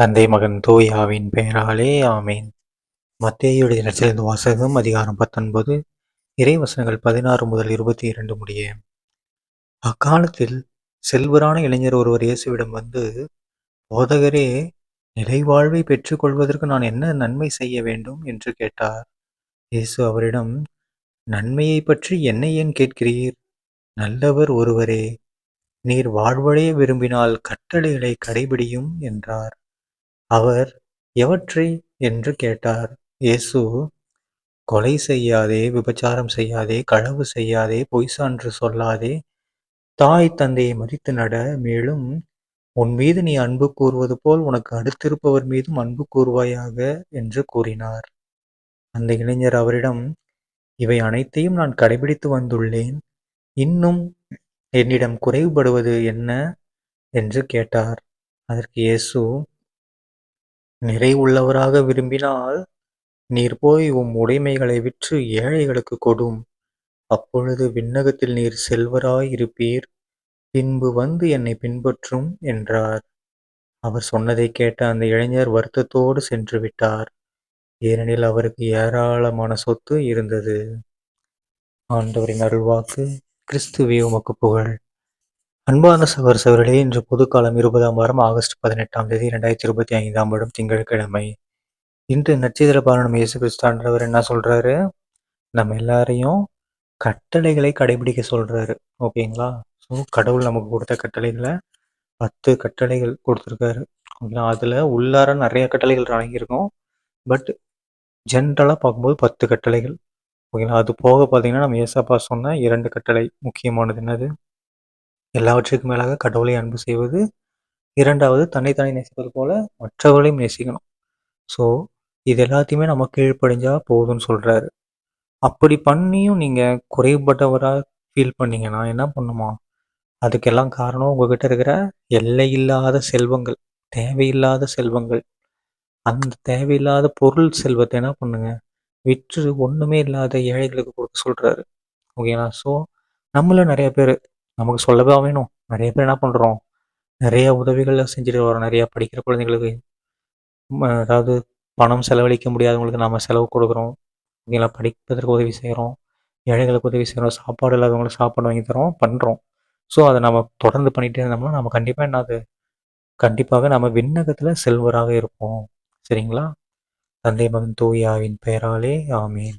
தந்தை மகன் தூய் ஆவின் பெயராலே ஆமேன். மத்தேயுடைய நற்செய்தி வாசகம் அதிகாரம் பத்தொன்பது இறைவசனங்கள் பதினாறு முதல் இருபத்தி இரண்டு முடிய. அக்காலத்தில் செல்வரான இளைஞர் ஒருவர் இயேசுவிடம் வந்து போதகரே நிலைவாழ்வை பெற்றுக்கொள்வதற்கு நான் என்ன நன்மை செய்ய வேண்டும்? என்று கேட்டார். இயேசு அவரிடம் நன்மையை பற்றி என்னை ஏன் கேட்கிறீர்? நல்லவர் ஒருவரே நீர் வாழ்வடைய விரும்பினால் கட்டளைகளை கடைபிடியும் என்றார். அவர் எவற்றை என்று கேட்டார். இயேசு கொலை செய்யாதே விபச்சாரம் செய்யாதே களவு செய்யாதே பொய் சான்று சொல்லாதே. தாய் தந்தையை மதித்து நட மேலும் உன் மீது நீ அன்பு கூறுவது போல் உனக்கு அடுத்திருப்பவர் மீதும் அன்பு கூறுவாயாக என்று கூறினார். அந்த இளைஞர் அவரிடம் இவை அனைத்தையும் நான் கடைபிடித்து வந்துள்ளேன். இன்னும் என்னிடம் குறைவுபடுவது என்ன? என்று கேட்டார். அதற்கு இயேசு நிறைவுள்ளவராக விரும்பினால் நீர் போய் உம் உடைமைகளை விற்று ஏழைகளுக்கு கொடும். அப்பொழுது விண்ணகத்தில் நீர் செல்வராய் இருப்பீர் பின்பு வந்து என்னை பின்பற்றும் என்றார். அவர் சொன்னதை கேட்ட அந்த இளைஞர் வருத்தத்தோடு சென்று விட்டார். ஏனெனில் அவருக்கு ஏராளமான சொத்து இருந்தது. ஆண்டவரின் அருள்வாக்கு கிறிஸ்துவே உமக்கு புகழ். அன்பான சகோதர சகோதரிகளே இன்று பொதுக்காலம் இருபதாம் வாரம் ஆகஸ்ட் பதினெட்டாம் தேதி ரெண்டாயிரத்தி இருபத்தி ஐந்தாம் வருடம் திங்கட்கிழமை. இன்று நட்சத்திர பாலனம் இயேசு கிறிஸ்தான்றவர் என்ன சொல்றாரு? நம்ம எல்லாரையும் கட்டளைகளை கடைபிடிக்க சொல்றாரு. ஓகேங்களா? ஸோ கடவுள் நமக்கு கொடுத்த கட்டளைகளை பத்து கட்டளைகள் கொடுத்துருக்காரு. ஓகேங்களா? அதில் உள்ளார நிறைய கட்டளைகள் வழங்கியிருக்கோம். பட் ஜென்ரலாக பார்க்கும்போது பத்து கட்டளைகள். ஓகேங்களா? அது போக பார்த்தீங்கன்னா நம்ம ஏசப்பா சொன்ன இரண்டு கட்டளை முக்கியமானது என்னது? எல்லாவற்றுக்கும் மேலாக கடவுளை அன்பு செய்வது இரண்டாவது தன்னைத்தானே நேசிப்பது போல மற்றவர்களையும் நேசிக்கணும். ஸோ இது எல்லாத்தையுமே நம்ம கீழ்ப்படிஞ்சா போதும்னு சொல்கிறாரு அப்படி பண்ணியும் நீங்கள் குறைபட்டவராக ஃபீல் பண்ணீங்கன்னா என்ன பண்ணுமா? அதுக்கெல்லாம் காரணம் உங்ககிட்ட இருக்கிற எல்லை இல்லாத செல்வங்கள் தேவையில்லாத செல்வங்கள். அந்த தேவையில்லாத பொருள் செல்வத்தை என்ன பண்ணுங்க? விற்று ஒன்றுமே இல்லாத ஏழைகளுக்கு கொடுக்க சொல்கிறாரு ஓகேங்களா ஸோ நம்மள நிறைய பேர் நமக்கு சொல்லவே வேணும். நிறைய பேர் என்ன பண்ணுறோம் நிறைய உதவிகளை செஞ்சுட்டு வரோம் நிறையா படிக்கிற குழந்தைங்களுக்கு அதாவது பணம் செலவழிக்க முடியாதவங்களுக்கு நாம் செலவு கொடுக்குறோம். இவங்களை படிப்பதற்கு உதவி செய்கிறோம் ஏழைகளுக்கு உதவி செய்கிறோம் சாப்பாடு இல்லாதவங்களுக்கு சாப்பாடு வாங்கி தரோம் பண்ணுறோம் ஸோ அதை நம்ம தொடர்ந்து பண்ணிகிட்டே இருந்தோம்னா நம்ம கண்டிப்பாக என்னது? கண்டிப்பாக நம்ம விண்ணகத்தில் செல்வராக இருப்போம். சரிங்களா? தந்தை மகன் தூயாவின் பெயராலே ஆமீன்.